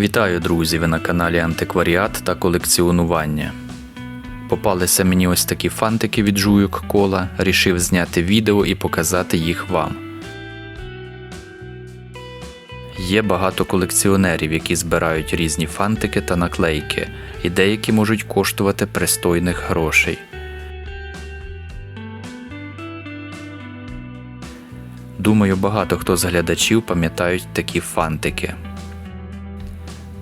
Вітаю, друзі! Ви на каналі Антикваріат та колекціонування. Попалися мені ось такі фантики від жуйок кола. Рішив зняти відео і показати їх вам. Є багато колекціонерів, які збирають різні фантики та наклейки, і деякі можуть коштувати пристойних грошей. Думаю, багато хто з глядачів пам'ятають такі фантики.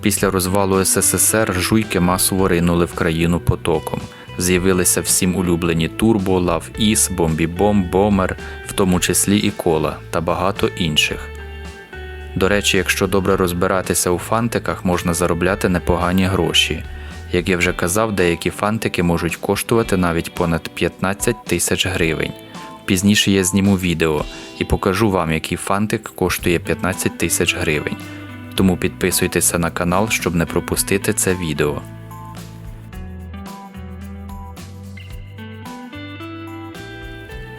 Після розвалу СССР жуйки масово ринули в країну потоком. З'явилися всім улюблені Турбо, Лав Іс, Бомбі Бом, Бомер, в тому числі і кола та багато інших. До речі, якщо добре розбиратися у фантиках, можна заробляти непогані гроші. Як я вже казав, деякі фантики можуть коштувати навіть понад 15 тисяч гривень. Пізніше я зніму відео і покажу вам, який фантик коштує 15 тисяч гривень. Тому підписуйтеся на канал, щоб не пропустити це відео.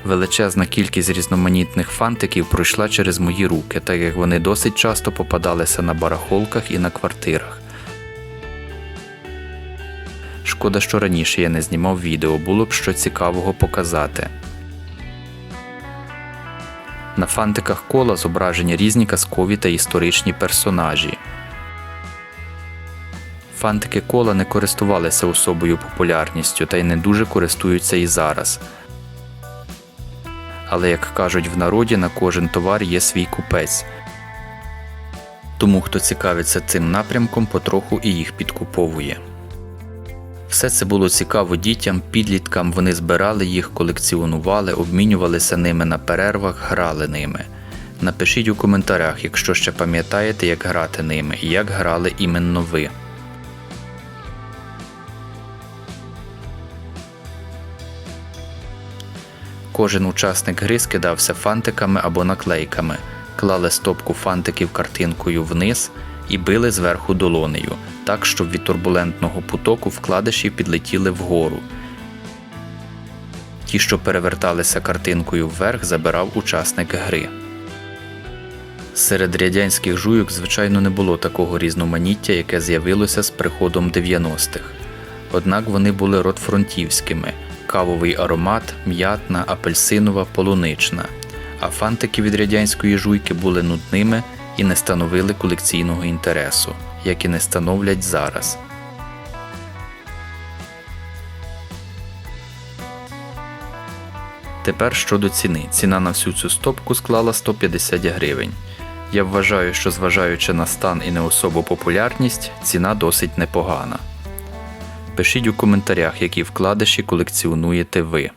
Величезна кількість різноманітних фантиків пройшла через мої руки, так як вони досить часто попадалися на барахолках і на квартирах. Шкода, що раніше я не знімав відео, було б що цікавого показати. На фантиках кола зображені різні казкові та історичні персонажі. Фантики кола не користувалися особою популярністю та й не дуже користуються і зараз. Але, як кажуть в народі, на кожен товар є свій купець. Тому хто цікавиться цим напрямком, потроху і їх підкуповує. Все це було цікаво дітям, підліткам, вони збирали їх, колекціонували, обмінювалися ними на перервах, грали ними. Напишіть у коментарях, якщо ще пам'ятаєте, як грати ними і як грали іменно ви. Кожен учасник гри скидався фантиками або наклейками, клали стопку фантиків картинкою вниз і били зверху долонею, так щоб від турбулентного потоку вкладиші підлетіли вгору. Ті, що переверталися картинкою вверх, забирав учасник гри. Серед радянських жуйок, звичайно, не було такого різноманіття, яке з'явилося з приходом 90-х. Однак вони були родфронтівськими кавовий аромат, м'ятна, апельсинова, полунична, а фантики від радянської жуйки були нудними і не становили колекційного інтересу, як і не становлять зараз. Тепер щодо ціни. Ціна на всю цю стопку склала 150 гривень. Я вважаю, що зважаючи на стан і не особу популярність, ціна досить непогана. Пишіть у коментарях, які вкладиші колекціонуєте ви.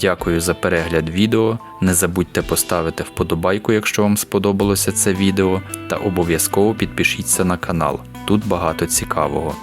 Дякую за перегляд відео. Не забудьте поставити вподобайку, якщо вам сподобалося це відео, та обов'язково підпишіться на канал. Тут багато цікавого.